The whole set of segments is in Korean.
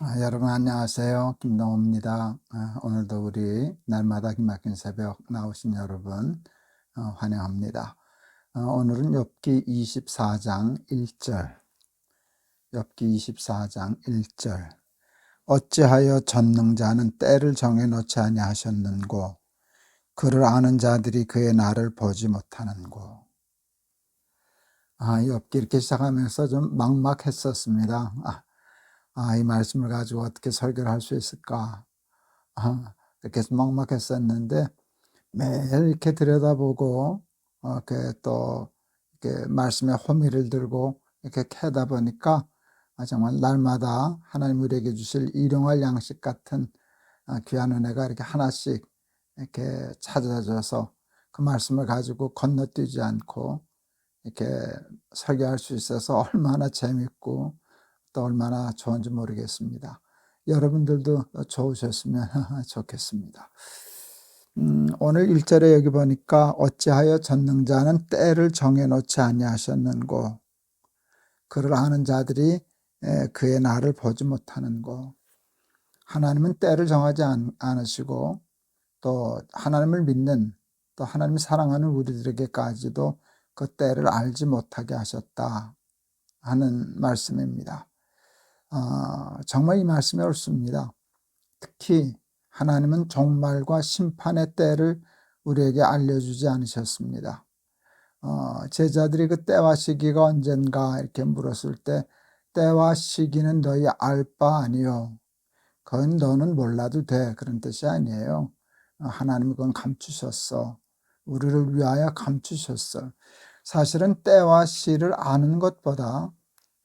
아, 여러분 안녕하세요. 김동호입니다. 아, 오늘도 우리 날마다 기막힌 새벽 나오신 여러분 어, 환영합니다. 어, 오늘은 엽기 24장 1절 엽기 24장 1절 어찌하여 전능자는 때를 정해 놓지 아니하셨는고 그를 아는 자들이 그의 날을 보지 못하는고 아, 엽기 이렇게 시작하면서 좀 막막했었습니다. 아, 아, 이 말씀을 가지고 어떻게 설교를 할 수 있을까? 아, 이렇게 막막했었는데 매일 이렇게 들여다보고 어, 이렇게 또 이렇게 말씀의 호미를 들고 이렇게 캐다 보니까 아, 정말 날마다 하나님 우리에게 주실 일용할 양식 같은 아, 귀한 은혜가 이렇게 하나씩 이렇게 찾아져서 그 말씀을 가지고 건너뛰지 않고 이렇게 설교할 수 있어서 얼마나 재밌고 또 얼마나 좋은지 모르겠습니다. 여러분들도 좋으셨으면 좋겠습니다. 음, 오늘 1절에 여기 보니까 어찌하여 전능자는 때를 정해놓지 아니하셨는고 그를 아는 자들이 그의 날을 보지 못하는고 하나님은 때를 정하지 않으시고 또 하나님을 믿는 또 하나님을 사랑하는 우리들에게까지도 그 때를 알지 못하게 하셨다 하는 말씀입니다. 어, 정말 이 말씀이 옳습니다. 특히 하나님은 종말과 심판의 때를 우리에게 알려주지 않으셨습니다. 어, 제자들이 그 때와 시기가 언젠가 이렇게 물었을 때 때와 시기는 너희 알 바 아니요. 그건 너는 몰라도 돼. 그런 뜻이 아니에요. 어, 하나님은 그건 감추셨어. 우리를 위하여 감추셨어. 사실은 때와 시를 아는 것보다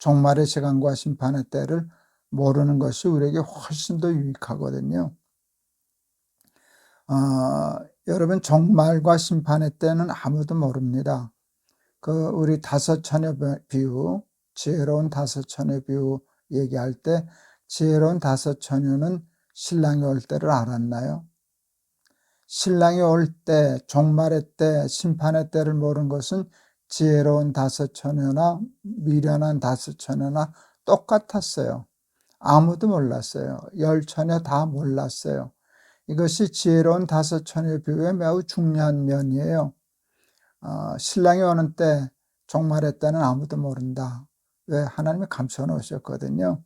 종말의 시간과 심판의 때를 모르는 것이 우리에게 훨씬 더 유익하거든요. 어, 여러분 종말과 심판의 때는 아무도 모릅니다. 그 우리 다섯 처녀 비유, 지혜로운 다섯 처녀 비유 얘기할 때 지혜로운 다섯 처녀는 신랑이 올 때를 알았나요? 신랑이 올 때, 종말의 때, 심판의 때를 모르는 것은 지혜로운 다섯 처녀나 미련한 다섯 처녀나 똑같았어요. 아무도 몰랐어요. 열 처녀 다 몰랐어요. 이것이 지혜로운 다섯 처녀 비유에 매우 중요한 면이에요. 어, 신랑이 오는 때, 종말의 때는 아무도 모른다. 왜? 하나님이 감춰 놓으셨거든요.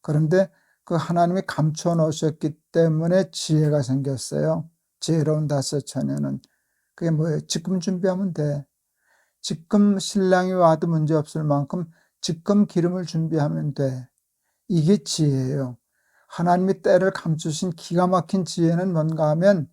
그런데 그 하나님이 감춰 놓으셨기 때문에 지혜가 생겼어요. 지혜로운 다섯 처녀는. 그게 뭐예요? 지금 준비하면 돼. 지금 신랑이 와도 문제 없을 만큼 지금 기름을 준비하면 돼. 이게 지혜예요. 하나님이 때를 감추신 기가 막힌 지혜는 뭔가 하면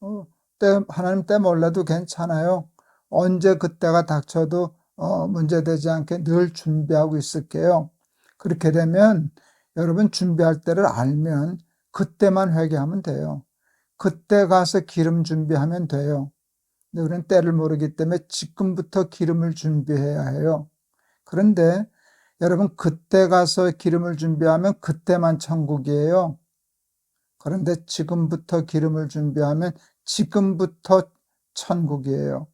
어, 때, 하나님 때 몰라도 괜찮아요. 언제 그때가 닥쳐도 어, 문제되지 않게 늘 준비하고 있을게요. 그렇게 되면 여러분 준비할 때를 알면 그때만 회개하면 돼요. 그때 가서 기름 준비하면 돼요. 우리는 때를 모르기 때문에 지금부터 기름을 준비해야 해요. 그런데 여러분 그때 가서 기름을 준비하면 그때만 천국이에요. 그런데 지금부터 기름을 준비하면 지금부터 천국이에요.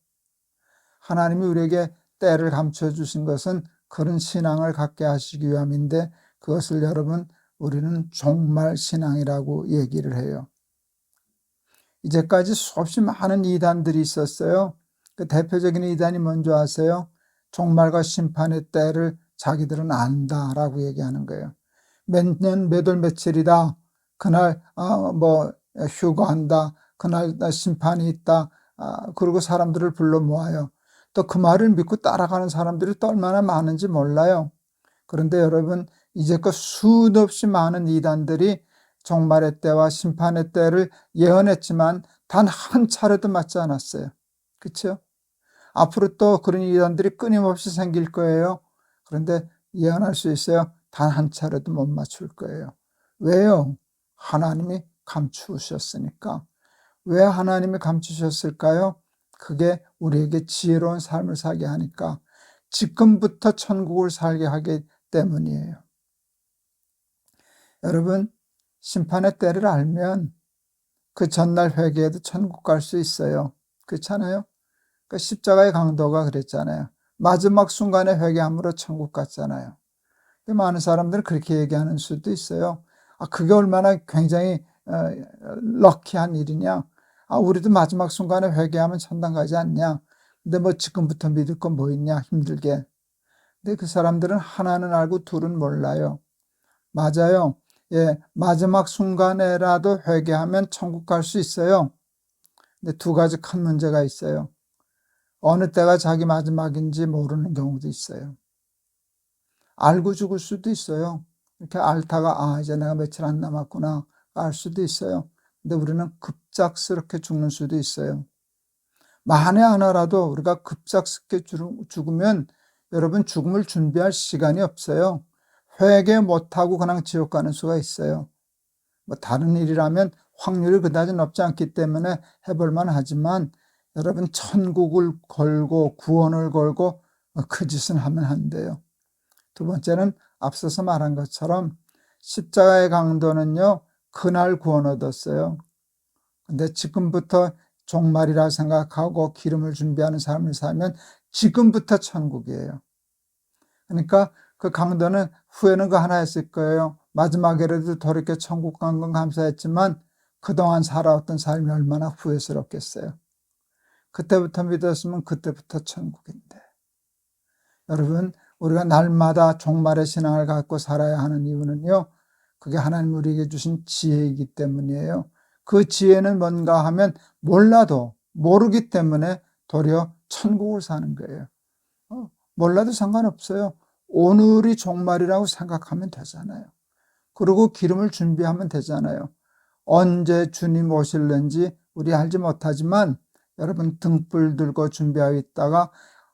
하나님이 우리에게 때를 감춰 주신 것은 그런 신앙을 갖게 하시기 위함인데 그것을 여러분 우리는 종말 신앙이라고 얘기를 해요. 이제까지 수없이 많은 이단들이 있었어요. 그 대표적인 이단이 뭔지 아세요? 종말과 심판의 때를 자기들은 안다라고 얘기하는 거예요. 몇 년, 몇 월, 며칠이다. 그날, 어, 뭐, 휴거한다. 그날 심판이 있다. 아, 그리고 사람들을 불러 모아요. 또 그 말을 믿고 따라가는 사람들이 또 얼마나 많은지 몰라요. 그런데 여러분, 이제껏 수도 없이 많은 이단들이 종말의 때와 심판의 때를 예언했지만 단 한 차례도 맞지 않았어요. 그렇죠? 앞으로 또 그런 이단들이 끊임없이 생길 거예요. 그런데 예언할 수 있어요. 단 한 차례도 못 맞출 거예요. 왜요? 하나님이 감추셨으니까. 왜 하나님이 감추셨을까요? 그게 우리에게 지혜로운 삶을 살게 하니까 지금부터 천국을 살게 하기 때문이에요. 여러분, 심판의 때를 알면 그 전날 회개해도 천국 갈 수 있어요. 그렇잖아요? 그 십자가의 강도가 그랬잖아요. 마지막 순간에 회개함으로 천국 갔잖아요. 많은 사람들은 그렇게 얘기하는 수도 있어요. 아, 그게 얼마나 굉장히 어, 럭키한 일이냐. 아, 우리도 마지막 순간에 회개하면 천당 가지 않냐. 근데 뭐 지금부터 믿을 건 뭐 있냐, 힘들게. 근데 그 사람들은 하나는 알고 둘은 몰라요. 맞아요. 예, 마지막 순간에라도 회개하면 천국 갈 수 있어요. 근데 두 가지 큰 문제가 있어요. 어느 때가 자기 마지막인지 모르는 경우도 있어요. 알고 죽을 수도 있어요. 이렇게 앓다가 아 이제 내가 며칠 안 남았구나 알 수도 있어요. 근데 우리는 급작스럽게 죽는 수도 있어요. 만에 하나라도 우리가 급작스럽게 죽으면 여러분 죽음을 준비할 시간이 없어요. 회개 못하고 그냥 지옥 가는 수가 있어요. 뭐 다른 일이라면 확률이 그다지 높지 않기 때문에 해볼만 하지만 여러분 천국을 걸고 구원을 걸고 그 짓은 하면 안 돼요. 두 번째는 앞서서 말한 것처럼 십자가의 강도는요 그날 구원 얻었어요. 근데 지금부터 종말이라 생각하고 기름을 준비하는 삶을 살면 지금부터 천국이에요. 그러니까 그 강도는 후회는 그 하나였을 거예요. 마지막에라도 돌이켜 천국 간 건 감사했지만 그동안 살아왔던 삶이 얼마나 후회스럽겠어요. 그때부터 믿었으면 그때부터 천국인데. 여러분, 우리가 날마다 종말의 신앙을 갖고 살아야 하는 이유는요, 그게 하나님 우리에게 주신 지혜이기 때문이에요. 그 지혜는 뭔가 하면 몰라도 모르기 때문에 도리어 천국을 사는 거예요. 어, 몰라도 상관없어요. 오늘이 종말이라고 생각하면 되잖아요. 그리고 기름을 준비하면 되잖아요. 언제 주님 오실는지 우리 알지 못하지만 여러분 등불 들고 준비하고 있다가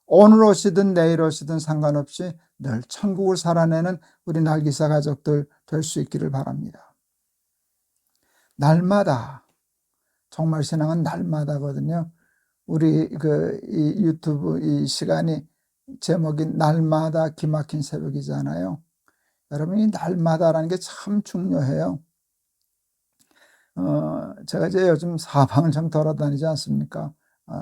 오늘 오시든 내일 오시든 상관없이 늘 천국을 살아내는 우리 날기사 가족들 될 수 있기를 바랍니다. 날마다 정말 신앙은 날마다거든요. 우리 그 이 유튜브 이 시간이 제목이 날마다 기막힌 새벽이잖아요. 여러분 이 날마다라는 게 참 중요해요. 어, 제가 이제 요즘 사방을 좀 돌아다니지 않습니까? 어,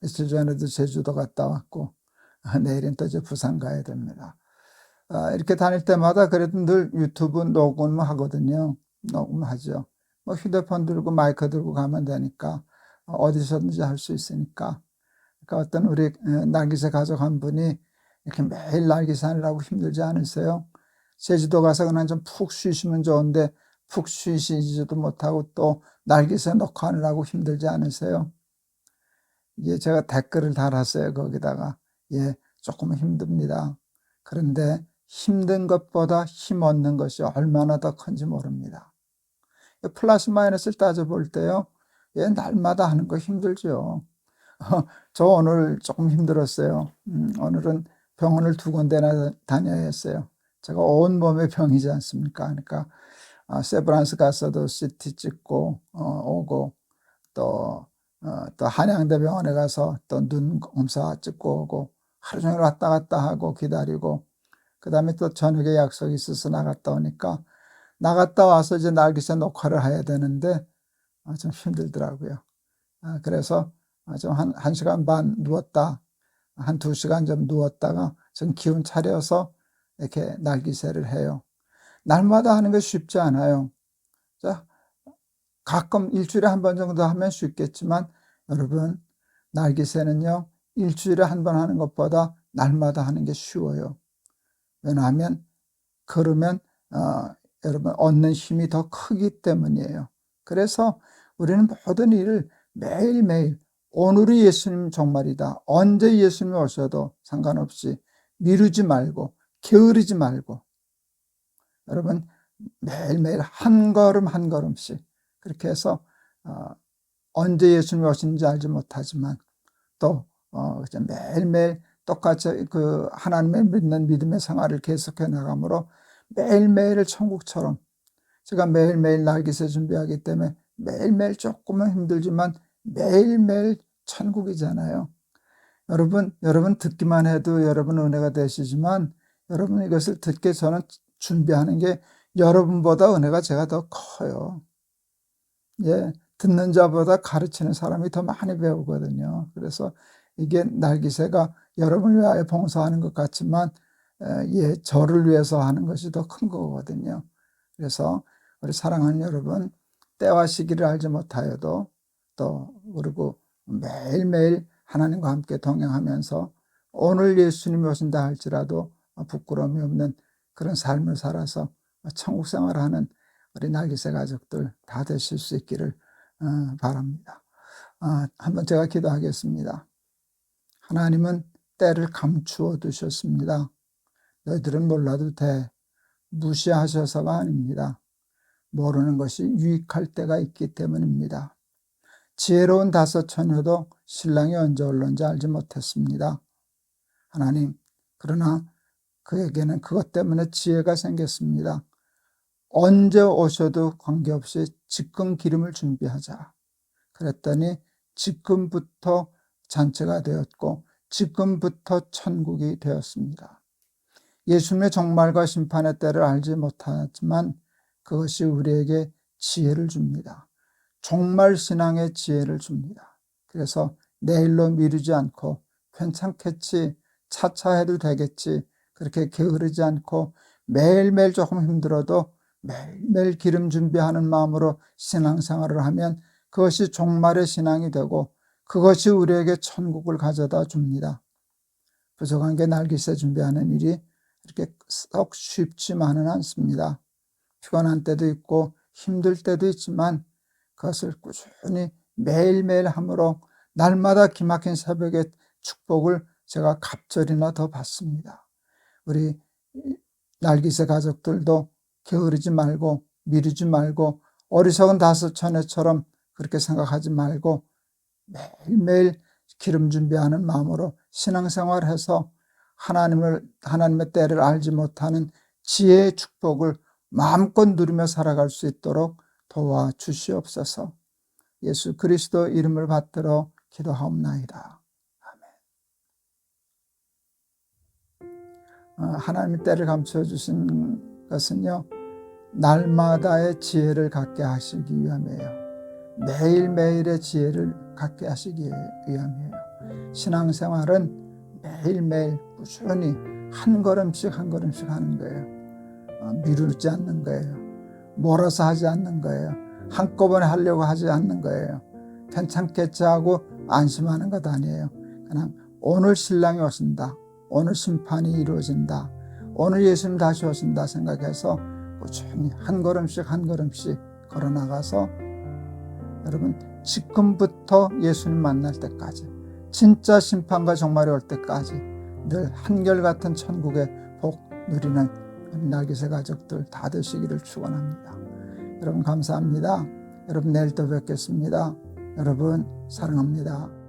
며칠 전에도 제주도 갔다 왔고, 아, 내일은 또 이제 부산 가야 됩니다. 아, 이렇게 다닐 때마다 그래도 늘 유튜브 녹음 하거든요. 녹음하죠. 뭐 휴대폰 들고 마이크 들고 가면 되니까, 어디서든지 할 수 있으니까. 그러니까 어떤 우리 날기새 가족 한 분이 이렇게 매일 날기새 하느라고 힘들지 않으세요? 제주도 가서 그냥 좀 푹 쉬시면 좋은데 푹 쉬시지도 못하고 또 날개새 놓고 하느라고 힘들지 않으세요? 이게 제가 댓글을 달았어요. 거기다가. 예, 조금 힘듭니다. 그런데 힘든 것보다 힘 얻는 것이 얼마나 더 큰지 모릅니다. 플러스 마이너스를 따져볼 때요. 예, 날마다 하는 거 힘들죠. 저 오늘 조금 힘들었어요. 음, 오늘은 병원을 두 군데나 다녀야 했어요. 제가 온 몸에 병이지 않습니까? 그러니까 아, 세브란스 가서도 CT 찍고 어, 오고 또, 어, 또 한양대 병원에 가서 또 눈 검사 찍고 오고 하루 종일 왔다 갔다 하고 기다리고 그 다음에 또 저녁에 약속이 있어서 나갔다 오니까 나갔다 와서 이제 날기새 녹화를 해야 되는데 아, 좀 힘들더라고요. 아, 그래서 좀 한, 한 시간 반 누웠다 한 두 시간 좀 누웠다가 좀 기운 차려서 이렇게 날기새를 해요. 날마다 하는 게 쉽지 않아요. 자, 가끔 일주일에 한 번 정도 하면 쉽겠지만 여러분 날기새는요 일주일에 한 번 하는 것보다 날마다 하는 게 쉬워요. 왜냐하면 그러면 어, 여러분 얻는 힘이 더 크기 때문이에요. 그래서 우리는 모든 일을 매일매일 오늘이 예수님 정말이다. 언제 예수님이 오셔도 상관없이 미루지 말고 게으르지 말고 여러분 매일매일 한 걸음 한 걸음씩 그렇게 해서 어, 언제 예수님이 오시는지 알지 못하지만 또 어, 매일매일 똑같이 그 하나님의 믿는 믿음의 생활을 계속해 나가므로 매일매일을 천국처럼 제가 매일매일 날기새 준비하기 때문에 매일매일 조금은 힘들지만 매일매일 천국이잖아요. 여러분, 여러분 듣기만 해도 여러분 은혜가 되시지만 여러분 이것을 듣게 저는 준비하는 게 여러분보다 은혜가 제가 더 커요. 예, 듣는 자보다 가르치는 사람이 더 많이 배우거든요. 그래서 이게 날기새가 여러분을 위하여 봉사하는 것 같지만 예, 저를 위해서 하는 것이 더 큰 거거든요. 그래서 우리 사랑하는 여러분, 때와 시기를 알지 못하여도 또 그리고 매일매일 하나님과 함께 동행하면서 오늘 예수님이 오신다 할지라도 부끄러움이 없는 그런 삶을 살아서 천국 생활하는 우리 날개새 가족들 다 되실 수 있기를 어, 바랍니다. 아, 한번 제가 기도하겠습니다. 하나님은 때를 감추어 두셨습니다. 너희들은 몰라도 돼. 무시하셔서가 아닙니다. 모르는 것이 유익할 때가 있기 때문입니다. 지혜로운 다섯 처녀도 신랑이 언제 올런지 알지 못했습니다. 하나님, 그러나 그에게는 그것 때문에 지혜가 생겼습니다. 언제 오셔도 관계없이 지금 기름을 준비하자. 그랬더니 지금부터 잔치가 되었고 지금부터 천국이 되었습니다. 예수님의 종말과 심판의 때를 알지 못하지만 그것이 우리에게 지혜를 줍니다. 종말 신앙의 지혜를 줍니다. 그래서 내일로 미루지 않고 괜찮겠지, 차차 해도 되겠지, 그렇게 게으르지 않고 매일매일 조금 힘들어도 매일매일 기름 준비하는 마음으로 신앙생활을 하면 그것이 종말의 신앙이 되고 그것이 우리에게 천국을 가져다 줍니다. 부족한 게 날기세 준비하는 일이 이렇게 썩 쉽지만은 않습니다. 피곤한 때도 있고 힘들 때도 있지만 그것을 꾸준히 매일매일 함으로 날마다 기막힌 새벽의 축복을 제가 갑절이나 더 받습니다. 우리 날기새 가족들도 게으르지 말고 미루지 말고 어리석은 다섯 처녀처럼 그렇게 생각하지 말고 매일매일 기름 준비하는 마음으로 신앙생활해서 하나님을 하나님의 때를 알지 못하는 지혜의 축복을 마음껏 누리며 살아갈 수 있도록 도와 주시옵소서. 예수 그리스도 이름을 받들어 기도하옵나이다. 아멘. 어, 하나님의 때를 감춰 주신 것은요. 날마다의 지혜를 갖게 하시기 위함이에요. 매일매일의 지혜를 갖게 하시기 위함이에요. 신앙생활은 매일매일 꾸준히 한 걸음씩 한 걸음씩 하는 거예요. 어, 미루지 않는 거예요. 몰아서 하지 않는 거예요. 한꺼번에 하려고 하지 않는 거예요. 괜찮겠지 하고 안심하는 것 아니에요. 그냥 오늘 신랑이 오신다. 오늘 심판이 이루어진다. 오늘 예수님 다시 오신다 생각해서 꾸준히 한 걸음씩 한 걸음씩 걸어 나가서 여러분 지금부터 예수님 만날 때까지 진짜 심판과 종말이 올 때까지 늘 한결같은 천국의 복 누리는 날개새 가족들 다 되시기를 축원합니다. 여러분 감사합니다. 여러분 내일 또 뵙겠습니다. 여러분 사랑합니다.